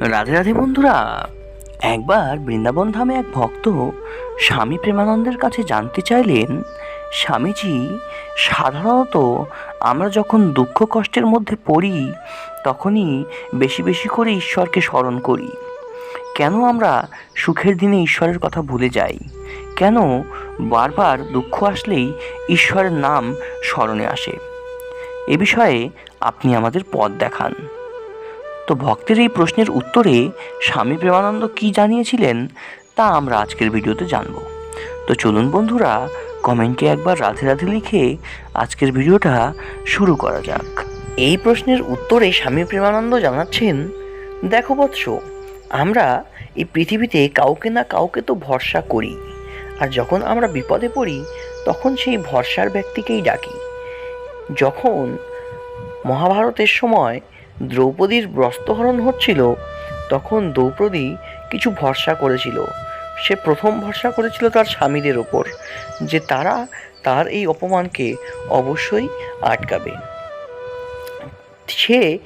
রাধে রাধে বন্ধুরা, একবার বৃন্দাবন ধামে এক ভক্ত স্বামী প্রেমানন্দের কাছে জানতে চাইলেন, স্বামীজি, সাধারণত আমরা যখন দুঃখ কষ্টের মধ্যে পড়ি, তখনই বেশি বেশি করে ঈশ্বরকে স্মরণ করি। কেন আমরা সুখের দিনে ঈশ্বরের কথা ভুলে যাই? কেন বারবার দুঃখ আসলেই ঈশ্বরের নাম স্মরণে আসে? এ বিষয়ে আপনি আমাদের পথ দেখান। তো ভক্তের এই প্রশ্নের উত্তরে স্বামী প্রেমানন্দ কি জানিয়েছিলেন, তা আমরা আজকের ভিডিওতে জানব। তো চলুন বন্ধুরা, কমেন্টে একবার রাধে রাধে লিখে আজকের ভিডিওটা শুরু করা যাক। এই প্রশ্নের উত্তরে স্বামী প্রেমানন্দ জানাচ্ছেন, দেখো বৎস, আমরা এই পৃথিবীতে কাউকে না কাউকে তো ভরসা করি। আর যখন আমরা বিপদে পড়ি, তখন সেই ভরসার ব্যক্তিকেই ডাকি। যখন মহাভারতের সময় দ্রৌপদীর বস্ত্রহরণ হচ্ছিল, তখন দ্রৌপদী কিছু ভরসা করেছিল। সে প্রথম ভরসা করেছিল তার স্বামীদের ওপর, যে তারা তার এই অপমানকে অবশ্যই আটকাবে। সে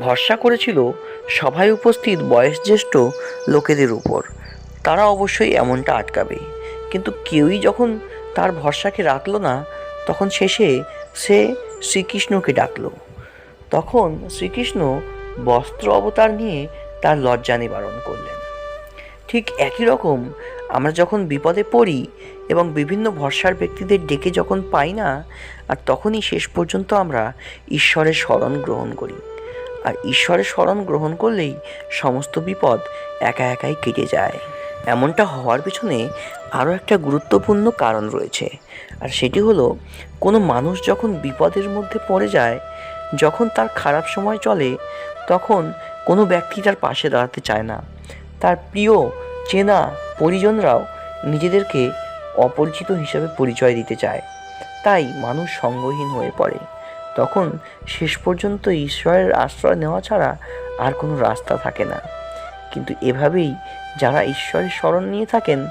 ভরসা করেছিল সভায় উপস্থিত বয়োজ্যেষ্ঠ লোকেদের উপর তারা অবশ্যই এমনটা আটকাবে। কিন্তু কেউই যখন তার ভরসাকে রাখল না, তখন শেষে সে শ্রীকৃষ্ণকে ডাকলো। তখন শ্রীকৃষ্ণ বস্ত্র অবতার নিয়ে তার লজ্জা নিবারণ করলেন। ঠিক একই রকম আমরা যখন বিপদে পড়ি এবং বিভিন্ন ভরসার ব্যক্তিদের ডেকে যখন পাই না, আর তখনই শেষ পর্যন্ত আমরা ঈশ্বরের স্মরণ গ্রহণ করি। আর ঈশ্বরের স্মরণ গ্রহণ করলেই সমস্ত বিপদ একা একাই কেটে যায়। এমনটা হওয়ার পেছনে আরও একটা গুরুত্বপূর্ণ কারণ রয়েছে। আর সেটি হলো, কোনো মানুষ যখন বিপদের মধ্যে পড়ে যায় যখন তার খারাপ সময় চলে, তখন কোনো ব্যক্তি তার পাশে দাঁড়াতে চায় না। তার প্রিয়, চেনা পরিজনরাও নিজেদেরকে অপরিচিত হিসাবে পরিচয় দিতে চায়। তাই মানুষ সঙ্গহীন হয়ে পড়ে। তখন শেষ পর্যন্ত ঈশ্বরের আশ্রয় নেওয়া ছাড়া আর কোনো রাস্তা থাকে না। কিন্তু এভাবেই যারা ঈশ্বরের স্মরণ নিয়ে থাকেন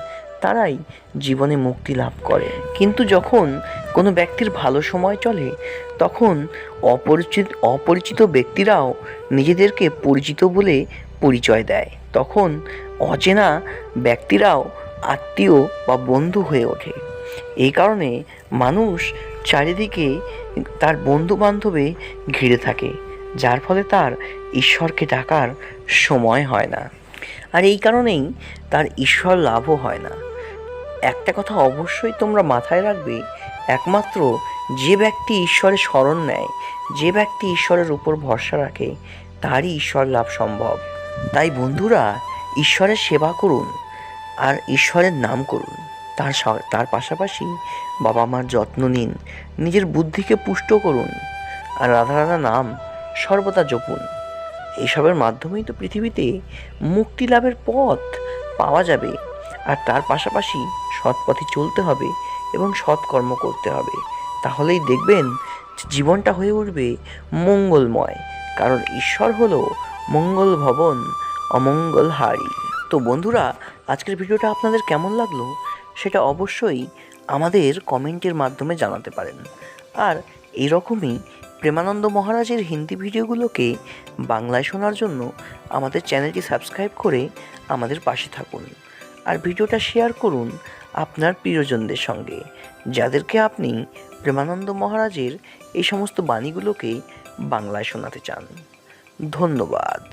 তারাই জীবনে মুক্তি লাভ করে। কিন্তু যখন কোনো ব্যক্তির ভালো সময় চলে, তখন অপরিচিত অপরিচিত ব্যক্তিরাও নিজেদেরকে পরিচিত বলে পরিচয় দেয়। তখন অচেনা ব্যক্তিরাও আত্মীয় বা বন্ধু হয়ে ওঠে। এই কারণে মানুষ চারিদিকে তার বন্ধু বান্ধবে ঘিরে থাকে, যার ফলে তার ঈশ্বরকে ডাকার সময় হয় না। আর এই কারণেই তার ঈশ্বর লাভও হয় না। একটা কথা অবশ্যই তোমরা মাথায় রাখবে, একমাত্র যে ব্যক্তি ঈশ্বরের স্মরণ নেয়, যে ব্যক্তি ঈশ্বরের উপর ভরসা রাখে, তারই ঈশ্বর লাভ সম্ভব। তাই বন্ধুরা, ঈশ্বরের সেবা করুন আর ঈশ্বরের নাম করুন। তার তার পাশাপাশি বাবা মার যত্ন নিন, নিজের বুদ্ধিকে পুষ্ট করুন আর রাধা রাধা নাম সর্বদা জপুন। এইসবের মাধ্যমেই তো পৃথিবীতে মুক্তি লাভের পথ পাওয়া যাবে। আর তার পাশাপাশি সৎ পথে চলতে হবে এবং সৎ কর্ম করতে হবে। তাহলেই দেখবেন জীবনটা হয়ে উঠবে মঙ্গলময়, কারণ ঈশ্বর হলো মঙ্গল ভবন অমঙ্গল হারি তো বন্ধুরা, আজকের ভিডিওটা আপনাদের কেমন লাগল? সেটা অবশ্যই আমাদের কমেন্টের মাধ্যমে জানাতে পারেন। আর এরকমই প্রেমানন্দ মহারাজের হিন্দি ভিডিওগুলোকে বাংলায় শোনার জন্য আমাদের চ্যানেলটি সাবস্ক্রাইব করে আমাদের পাশে থাকুন। আর ভিডিওটা শেয়ার করুন আপনার প্রিয়জনদের সঙ্গে, যাদেরকে আপনি প্রেমানন্দ মহারাজের এই সমস্ত বাণীগুলোকে বাংলায় শোনাতে চান। ধন্যবাদ।